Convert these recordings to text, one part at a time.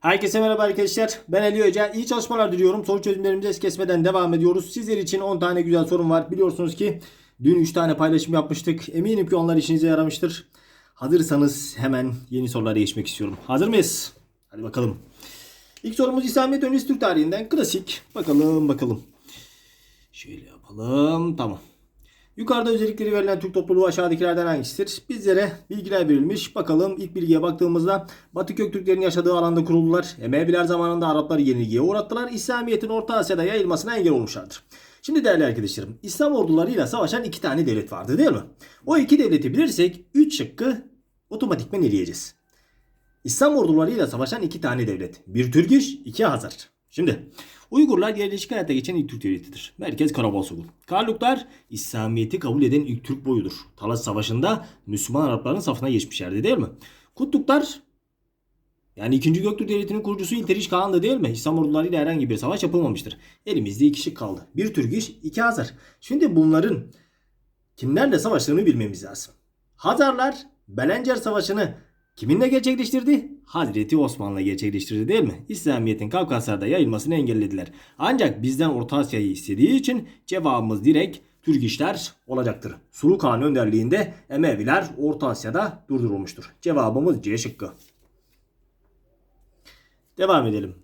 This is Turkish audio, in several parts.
Herkese merhaba arkadaşlar. Ben Ali Hoca. İyi çalışmalar diliyorum. Soru çözümlerimize es kesmeden devam ediyoruz. Sizler için 10 tane güzel sorum var. Biliyorsunuz ki dün 3 tane paylaşım yapmıştık. Eminim ki onlar işinize yaramıştır. Hazırsanız hemen yeni sorulara geçmek istiyorum. Hazır mıyız? Hadi bakalım. İlk sorumuz İslamiyet öncesi Türk tarihinden klasik. Bakalım bakalım. Şöyle yapalım. Tamam. Yukarıda özellikleri verilen Türk topluluğu aşağıdakilerden hangisidir? Bizlere bilgiler verilmiş. Bakalım ilk bilgiye baktığımızda Batı Göktürklerin yaşadığı alanda kuruldular. Emeviler zamanında Arapları yenilgiye uğrattılar. İslamiyet'in Orta Asya'da yayılmasına engel olmuşlardır. Şimdi değerli arkadaşlarım İslam ordularıyla savaşan iki tane devlet vardı değil mi? O iki devleti bilirsek 3 şıkkı otomatikmen eleyeceğiz. İslam ordularıyla savaşan iki tane devlet. Bir Türk iş, iki Hazar. Şimdi Uygurlar yerleşik hayata geçen ilk Türk devletidir. Merkez Karabağsoğlu. Karluklar İslamiyet'i kabul eden ilk Türk boyudur. Talas Savaşı'nda Müslüman Arapların safına geçmişlerdi değil mi? Kutluklar yani 2. Göktürk Devleti'nin kurucusu İlteriş Kağan'dı değil mi? İslam ordularıyla herhangi bir savaş yapılmamıştır. Elimizde iki şık kaldı. Bir Türk iş, iki Hazar. Şimdi bunların kimlerle savaştığını bilmemiz lazım. Hazarlar Belencer Savaşı'nı kiminle gerçekleştirdi? Hazreti Osman'la gerçekleştirdi değil mi? İslamiyet'in Kafkaslar'da yayılmasını engellediler. Ancak bizden Orta Asya'yı istediği için cevabımız direkt Türk işler olacaktır. Suluk Han önderliğinde Emeviler Orta Asya'da durdurulmuştur. Cevabımız C şıkkı. Devam edelim.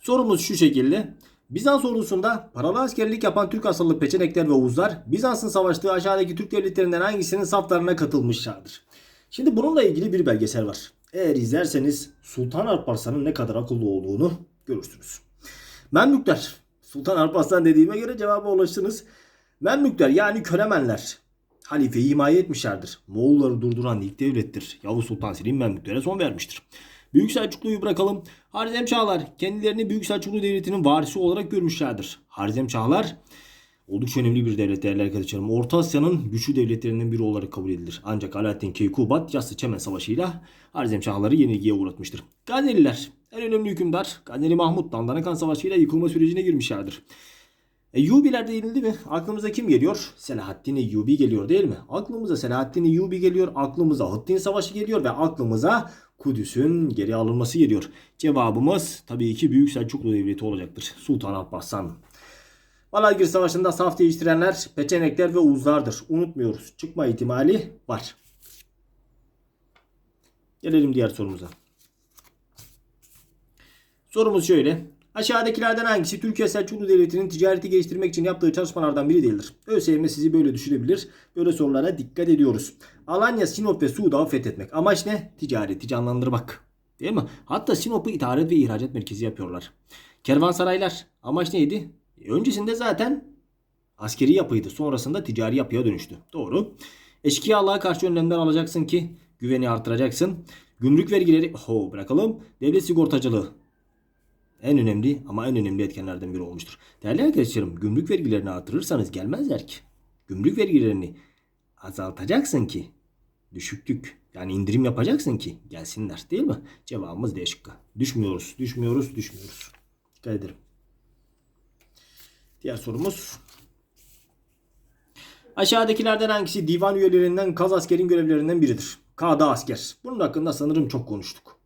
Sorumuz şu şekilde. Bizans ordusunda paralı askerlik yapan Türk asıllı peçenekler ve Oğuzlar Bizans'ın savaştığı aşağıdaki Türk devletlerinden hangisinin saflarına katılmışlardır? Şimdi bununla ilgili bir belgesel var. Eğer izlerseniz Sultan Alparslan'ın ne kadar akıllı olduğunu görürsünüz. Memlükler. Sultan Alparslan dediğime göre cevaba ulaştınız. Memlükler yani Kölemenler halifeyi himaye etmişlerdir. Moğolları durduran ilk devlettir. Yavuz Sultan Selim Memlüklere son vermiştir. Büyük Selçuklu'yu bırakalım. Harizem Çağlar kendilerini Büyük Selçuklu Devleti'nin varisi olarak görmüşlerdir. Harizem Çağlar oldukça önemli bir devlet değerli arkadaşlarım. Orta Asya'nın güçlü devletlerinden biri olarak kabul edilir. Ancak Alaaddin Keykubat Yassı Çemen Savaşı'yla Harizem Çağlar'ı yenilgiye uğratmıştır. Gazneliler en önemli hükümdar Gazneli Mahmut Dandanakan Savaşı'yla yıkılma sürecine girmişlerdir. Eyyubiler değinildi mi? Aklımıza kim geliyor? Selahaddin Eyyubi geliyor değil mi? Aklımıza Selahaddin Eyyubi geliyor. Aklımıza Hıttin Savaşı geliyor ve aklımıza Kudüs'ün geri alınması geliyor. Cevabımız tabii ki Büyük Selçuklu Devleti olacaktır. Sultan Alparslan. Malazgirt Savaşı'nda saf değiştirenler Peçenekler ve Uzlardır. Unutmuyoruz. Çıkma ihtimali var. Gelelim diğer sorumuza. Sorumuz şöyle. Aşağıdakilerden hangisi Türkiye Selçuklu Devleti'nin ticareti geliştirmek için yaptığı çalışmalardan biri değildir? ÖSYM sizi böyle düşünebilir. Böyle sorulara dikkat ediyoruz. Alanya, Sinop ve Suuda'yı fethetmek. Amaç ne? Ticareti canlandırmak. Değil mi? Hatta Sinop'u ithalat ve ihracat merkezi yapıyorlar. Kervansaraylar. Amaç neydi? E, Öncesinde zaten askeri yapıydı. Sonrasında ticari yapıya dönüştü. Doğru. Eşkıyalığa karşı önlemler alacaksın ki güveni artıracaksın. Gümrük vergileri ho bırakalım. Devlet sigortacılığı en önemli ama en önemli etkenlerden biri olmuştur. Değerli arkadaşlarım gümrük vergilerini artırırsanız gelmezler ki. Gümrük vergilerini azaltacaksın ki düşüklük yani indirim yapacaksın ki gelsinler değil mi? Cevabımız D şıkkı. Düşmüyoruz, düşmüyoruz, düşmüyoruz. Dikkat ederim. Diğer sorumuz. Aşağıdakilerden hangisi divan üyelerinden kaz askerin görevlerinden biridir? Kağda asker. Bunun hakkında sanırım çok konuştuk.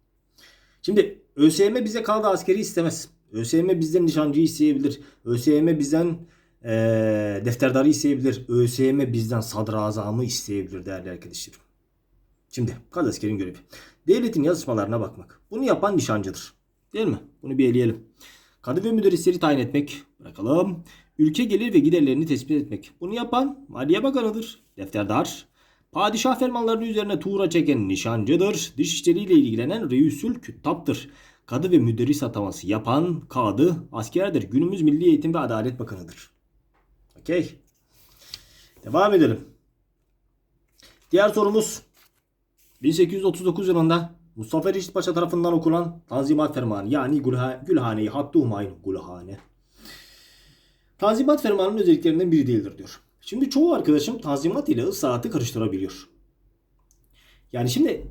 Şimdi ÖSYM bize kaldı askeri istemez. ÖSYM bizden nişancı isteyebilir. ÖSYM bizden ee, defterdarı isteyebilir. ÖSYM bizden sadrazamı isteyebilir değerli arkadaşlarım. Şimdi kaz askerin görevi. Devletin yazışmalarına bakmak. Bunu yapan nişancıdır. Değil mi? Bunu bir eleyelim. Kadı ve müderrisleri tayin etmek. Bırakalım. Ülke gelir ve giderlerini tespit etmek. Bunu yapan Maliye Bakanı'dır. Defterdar. Padişah fermanlarının üzerine tuğra çeken nişancıdır. Dış işleriyle ilgilenen reisül küttaptır. Kadı ve müderris ataması yapan kadı askerdir. Günümüz Milli Eğitim ve Adalet Bakanı'dır. Okey. Devam edelim. Diğer sorumuz 1839 yılında Mustafa Reşit Paşa tarafından okunan Tanzimat Fermanı yani Gülha- Gülhane-i Hattı Humayun Gülhane. Tanzimat Fermanı'nın özelliklerinden biri değildir diyor. Şimdi çoğu arkadaşım Tanzimat ile ıslahatı karıştırabiliyor. Yani şimdi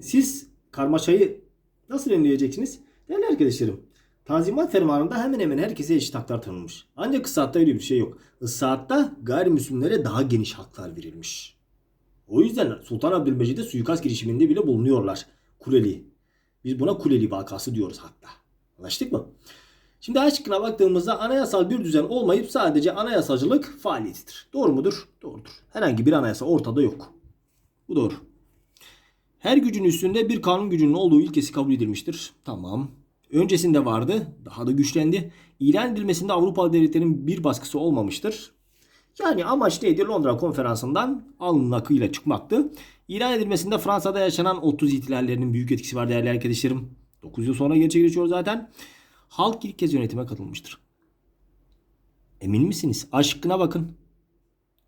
siz karmaşayı nasıl önleyeceksiniz? Değerli arkadaşlarım, Tanzimat Fermanı'nda hemen hemen herkese eşit haklar tanınmış. Ancak ıslahatta öyle bir şey yok. Islahatta gayrimüslimlere daha geniş haklar verilmiş. O yüzden Sultan Abdülmecid'e suikast girişiminde bile bulunuyorlar. Kuleli. Biz buna Kuleli vakası diyoruz hatta. Anlaştık mı? Şimdi A şıkkına baktığımızda anayasal bir düzen olmayıp sadece anayasalcılık faaliyetidir. Doğru mudur? Doğrudur. Herhangi bir anayasa ortada yok. Bu doğru. Her gücün üstünde bir kanun gücünün olduğu ilkesi kabul edilmiştir. Tamam. Öncesinde vardı. Daha da güçlendi. İlan edilmesinde Avrupa devletlerinin bir baskısı olmamıştır. Yani amaç neydi? Londra konferansından alnın akıyla çıkmaktı. İlan edilmesinde Fransa'da yaşanan 30 ihtilallerinin büyük etkisi var değerli arkadaşlarım. 9 yıl sonra gerçekleşiyor zaten. Halk ilk kez yönetime katılmıştır. Emin misiniz? Aşkına bakın.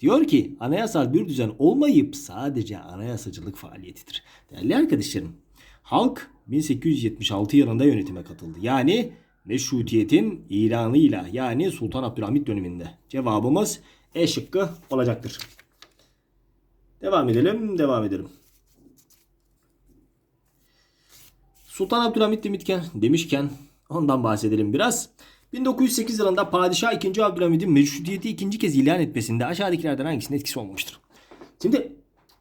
Diyor ki anayasal bir düzen olmayıp sadece anayasacılık faaliyetidir. Değerli arkadaşlarım, halk 1876 yılında yönetime katıldı. Yani meşrutiyetin ilanıyla yani Sultan Abdülhamit döneminde. Cevabımız E şıkkı olacaktır. Devam edelim, devam edelim. Sultan Abdülhamit demişken, demişken ondan bahsedelim biraz. 1908 yılında Padişah 2. Abdülhamid'in meşrutiyeti ikinci kez ilan etmesinde aşağıdakilerden hangisinin etkisi olmamıştır? Şimdi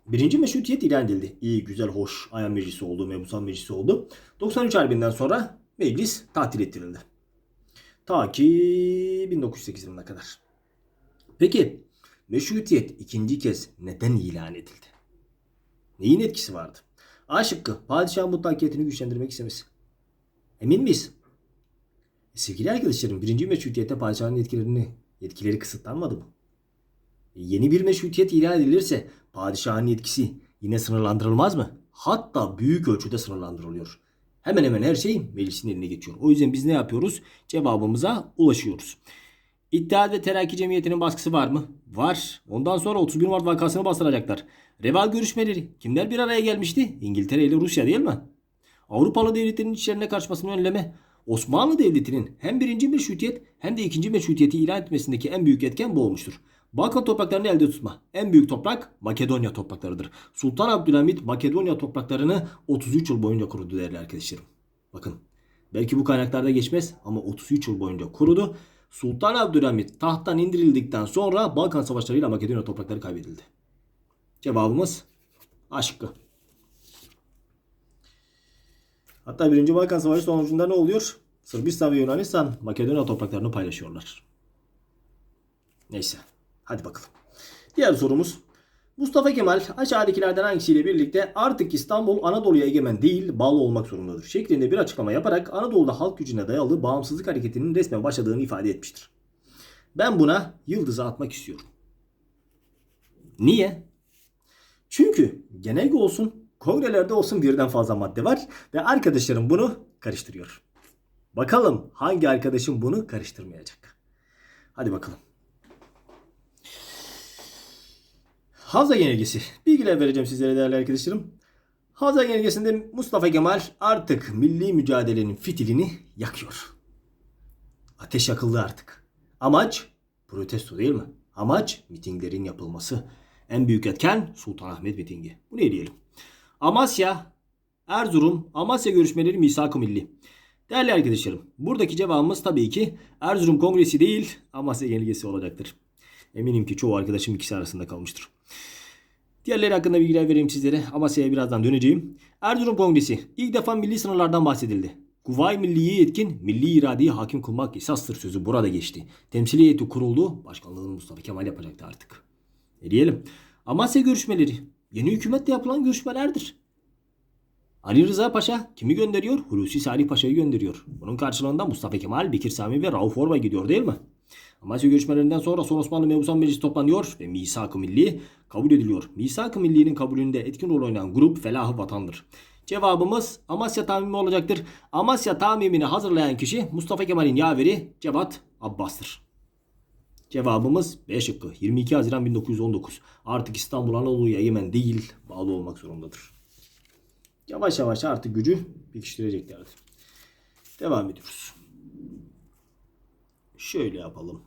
birinci meşrutiyet ilan edildi. İyi, güzel, hoş. Ayan meclisi oldu, mebusan meclisi oldu. 93 Harbi'nden sonra meclis tatil ettirildi. Ta ki 1908 yılına kadar. Peki meşrutiyet ikinci kez neden ilan edildi? Neyin etkisi vardı? A şıkkı padişahın mutlakiyetini güçlendirmek istemesi. Emin miyiz? Sevgili arkadaşlarım birinci meşrutiyette padişahın yetkilerini, yetkileri kısıtlanmadı mı? E, yeni bir meşrutiyet ilan edilirse padişahın yetkisi yine sınırlandırılmaz mı? Hatta büyük ölçüde sınırlandırılıyor. Hemen hemen her şey meclisin eline geçiyor. O yüzden biz ne yapıyoruz? Cevabımıza ulaşıyoruz. İttihat ve Terakki Cemiyeti'nin baskısı var mı? Var. Ondan sonra 31 Mart vakasını bastıracaklar. Reval görüşmeleri. Kimler bir araya gelmişti? İngiltere ile Rusya değil mi? Avrupalı devletlerin içlerine karışmasını önleme. Osmanlı Devleti'nin hem birinci meşrutiyet hem de ikinci meşrutiyeti ilan etmesindeki en büyük etken bu olmuştur. Balkan topraklarını elde tutma. En büyük toprak Makedonya topraklarıdır. Sultan Abdülhamit Makedonya topraklarını 33 yıl boyunca korudu değerli arkadaşlarım. Bakın belki bu kaynaklarda geçmez ama 33 yıl boyunca korudu. Sultan Abdülhamit tahttan indirildikten sonra Balkan savaşlarıyla Makedonya toprakları kaybedildi. Cevabımız A şıkkı. Hatta 1. Balkan Savaşı sonucunda ne oluyor? Sırbistan ve Yunanistan Makedonya topraklarını paylaşıyorlar. Neyse. Hadi bakalım. Diğer sorumuz. Mustafa Kemal aşağıdakilerden hangisiyle birlikte artık İstanbul Anadolu'ya egemen değil bağlı olmak zorundadır şeklinde bir açıklama yaparak Anadolu'da halk gücüne dayalı bağımsızlık hareketinin resmen başladığını ifade etmiştir. Ben buna yıldızı atmak istiyorum. Niye? Çünkü genelge olsun, kongrelerde olsun birden fazla madde var ve arkadaşlarım bunu karıştırıyor. Bakalım hangi arkadaşım bunu karıştırmayacak. Hadi bakalım. Havza Genelgesi. Bilgiler vereceğim sizlere değerli arkadaşlarım. Havza Genelgesi'nde Mustafa Kemal artık milli mücadelenin fitilini yakıyor. Ateş yakıldı artık. Amaç protesto değil mi? Amaç mitinglerin yapılması. En büyük etken Sultanahmet mitingi. Bu ne diyelim? Amasya, Erzurum, Amasya görüşmeleri misak-ı milli. Değerli arkadaşlarım, buradaki cevabımız tabii ki Erzurum Kongresi değil, Amasya Genelgesi olacaktır. Eminim ki çoğu arkadaşım ikisi arasında kalmıştır. Diğerleri hakkında bilgiler vereyim sizlere. Amasya'ya birazdan döneceğim. Erzurum Kongresi. ilk defa milli sınırlardan bahsedildi. Kuvay milliye yetkin, milli iradeyi hakim kılmak esastır sözü burada geçti. Temsili heyeti kuruldu. Başkanlığını Mustafa Kemal yapacaktı artık. Ne diyelim? Amasya görüşmeleri. Yeni hükümetle yapılan görüşmelerdir. Ali Rıza Paşa kimi gönderiyor? Hulusi Salih Paşa'yı gönderiyor. Bunun karşılığında Mustafa Kemal, Bekir Sami ve Rauf Orbay gidiyor değil mi? Amasya görüşmelerinden sonra Son Osmanlı Mebusan Meclisi toplanıyor ve Misak-ı Milli kabul ediliyor. Misak-ı Milli'nin kabulünde etkin rol oynayan grup Felah-ı Vatan'dır. Cevabımız Amasya tamimi olacaktır. Amasya tamimini hazırlayan kişi Mustafa Kemal'in yaveri Cevat Abbas'tır. Cevabımız B şıkkı. 22 Haziran 1919. Artık İstanbul Anadolu'ya egemen değil, bağlı olmak zorundadır. Yavaş yavaş artık gücü pekiştireceklerdir. Devam ediyoruz. Şöyle yapalım.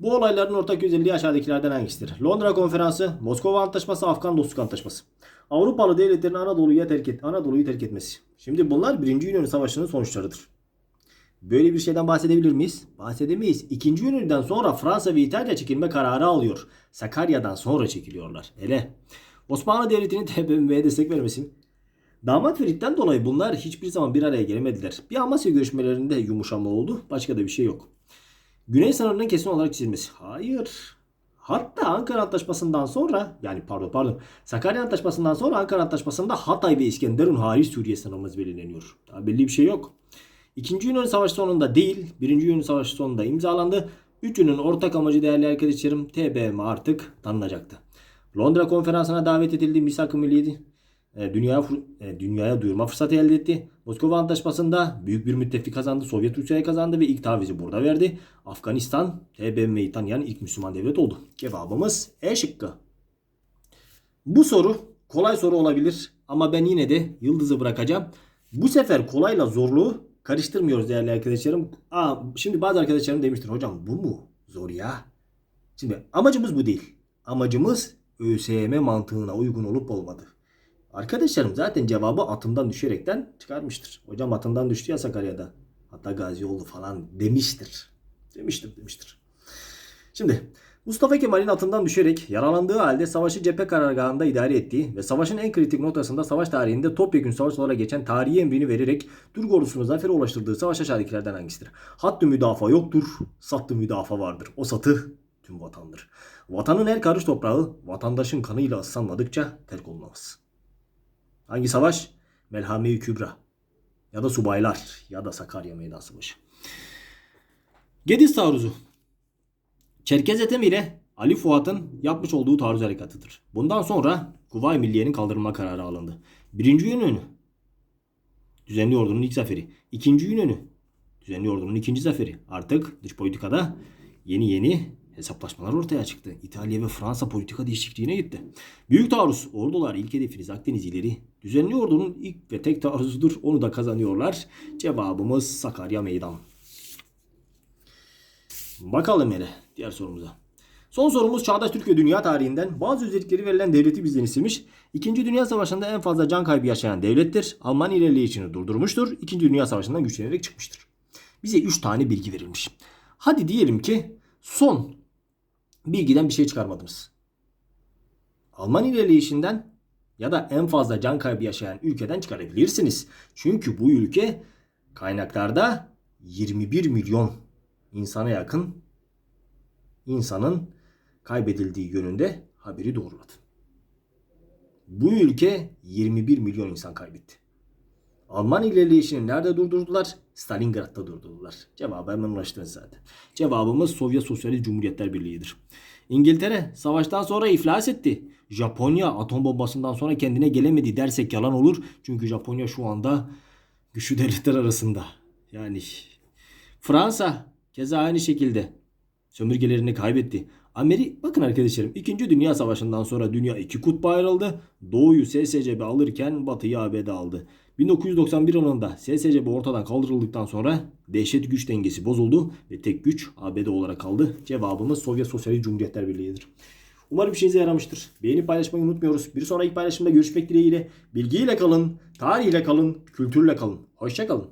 Bu olayların ortak özelliği aşağıdakilerden hangisidir? Londra Konferansı, Moskova Antlaşması, Afgan Dostluk Antlaşması. Avrupalı devletlerin Anadolu'yu terk, et, Anadolu'yu terk etmesi. Şimdi bunlar 1. Yunan Savaşı'nın sonuçlarıdır. Böyle bir şeyden bahsedebilir miyiz? Bahsedemeyiz. İkinci Yunan'dan sonra Fransa ve İtalya çekilme kararı alıyor. Sakarya'dan sonra çekiliyorlar. Hele. Osmanlı Devleti'nin TBMM'ye destek vermesi. Damat Ferit'ten dolayı bunlar hiçbir zaman bir araya gelemediler. Bir Amasya görüşmelerinde yumuşama oldu. Başka da bir şey yok. Güney sınırının kesin olarak çizilmesi. Hayır. Hatta Ankara Antlaşması'ndan sonra yani pardon pardon Sakarya Antlaşması'ndan sonra Ankara Antlaşması'nda Hatay ve İskenderun hariç Suriye sınırımız belirleniyor. Daha belli bir şey yok. İkinci Yunan Savaşı sonunda değil, Birinci Yunan Savaşı sonunda imzalandı. Üçünün ortak amacı değerli arkadaşlarım TBMM artık tanınacaktı. Londra konferansına davet edildi. Misak-ı. E, dünya e, dünyaya duyurma fırsatı elde etti. Moskova Antlaşması'nda büyük bir müttefik kazandı. Sovyet Rusya'ya kazandı ve ilk tavizi burada verdi. Afganistan TBMM'yi tanıyan ilk Müslüman devlet oldu. Cevabımız E şıkkı. Bu soru kolay soru olabilir ama ben yine de yıldızı bırakacağım. Bu sefer kolayla zorluğu karıştırmıyoruz değerli arkadaşlarım. Aa, şimdi bazı arkadaşlarım demiştir hocam bu mu zor ya? Şimdi amacımız bu değil. Amacımız ÖSYM mantığına uygun olup olmadı. Arkadaşlarım zaten cevabı atımdan düşerekten çıkarmıştır. Hocam atımdan düştü ya Sakarya'da. Hatta gazi oldu falan demiştir. Demiştir demiştir. Şimdi Mustafa Kemal'in atından düşerek yaralandığı halde savaşı cephe karargahında idare ettiği ve savaşın en kritik noktasında savaş tarihinde topyekun savaş olarak geçen tarihi emrini vererek Türk ordusunu zafere ulaştırdığı savaş aşağıdakilerden hangisidir? Hattı müdafaa yoktur, sattı müdafaa vardır. O satı tüm vatandır. Vatanın her karış toprağı vatandaşın kanıyla ıslanmadıkça terk olmaz. Hangi savaş? Melhame-i Kübra. Ya da Subaylar ya da Sakarya Meydan Savaşı. Gediz taarruzu. Çerkez Ethem ile Ali Fuat'ın yapmış olduğu taarruz harekatıdır. Bundan sonra Kuvayi Milliye'nin kaldırılma kararı alındı. Birinci Yunan'ı düzenli ordunun ilk zaferi. İkinci Yunan'ı düzenli ordunun ikinci zaferi. Artık dış politikada yeni yeni hesaplaşmalar ortaya çıktı. İtalya ve Fransa politika değişikliğine gitti. Büyük taarruz ordular ilk hedefiniz Akdeniz ileri. Düzenli ordunun ilk ve tek taarruzudur. Onu da kazanıyorlar. Cevabımız Sakarya Meydan. Bakalım hele diğer sorumuza. Son sorumuz çağdaş Türk ve dünya tarihinden bazı özellikleri verilen devleti bizden istemiş. İkinci Dünya Savaşı'nda en fazla can kaybı yaşayan devlettir. Alman ilerleyişini durdurmuştur. İkinci Dünya Savaşı'ndan güçlenerek çıkmıştır. Bize 3 tane bilgi verilmiş. Hadi diyelim ki son bilgiden bir şey çıkarmadınız. Alman ilerleyişinden ya da en fazla can kaybı yaşayan ülkeden çıkarabilirsiniz. Çünkü bu ülke kaynaklarda 21 milyon insana yakın insanın kaybedildiği yönünde haberi doğruladı. Bu ülke 21 milyon insan kaybetti. Alman ilerleyişini nerede durdurdular? Stalingrad'da durdurdular. Cevabı hemen ulaştınız zaten. Cevabımız Sovyet Sosyalist Cumhuriyetler Birliği'dir. İngiltere savaştan sonra iflas etti. Japonya atom bombasından sonra kendine gelemedi dersek yalan olur. Çünkü Japonya şu anda güçlü devletler arasında. Yani Fransa keza aynı şekilde sömürgelerini kaybetti. Amerika bakın arkadaşlarım 2. Dünya Savaşı'ndan sonra dünya iki kutba ayrıldı. Doğuyu SSCB alırken Batı'yı ABD aldı. 1991 yılında SSCB ortadan kaldırıldıktan sonra dehşet güç dengesi bozuldu ve tek güç ABD olarak kaldı. Cevabımız Sovyet Sosyalist Cumhuriyetler Birliği'dir. Umarım işinize yaramıştır. Beğenip paylaşmayı unutmuyoruz. Bir sonraki paylaşımda görüşmek dileğiyle. Bilgiyle kalın, tarihle kalın, kültürle kalın. Hoşçakalın.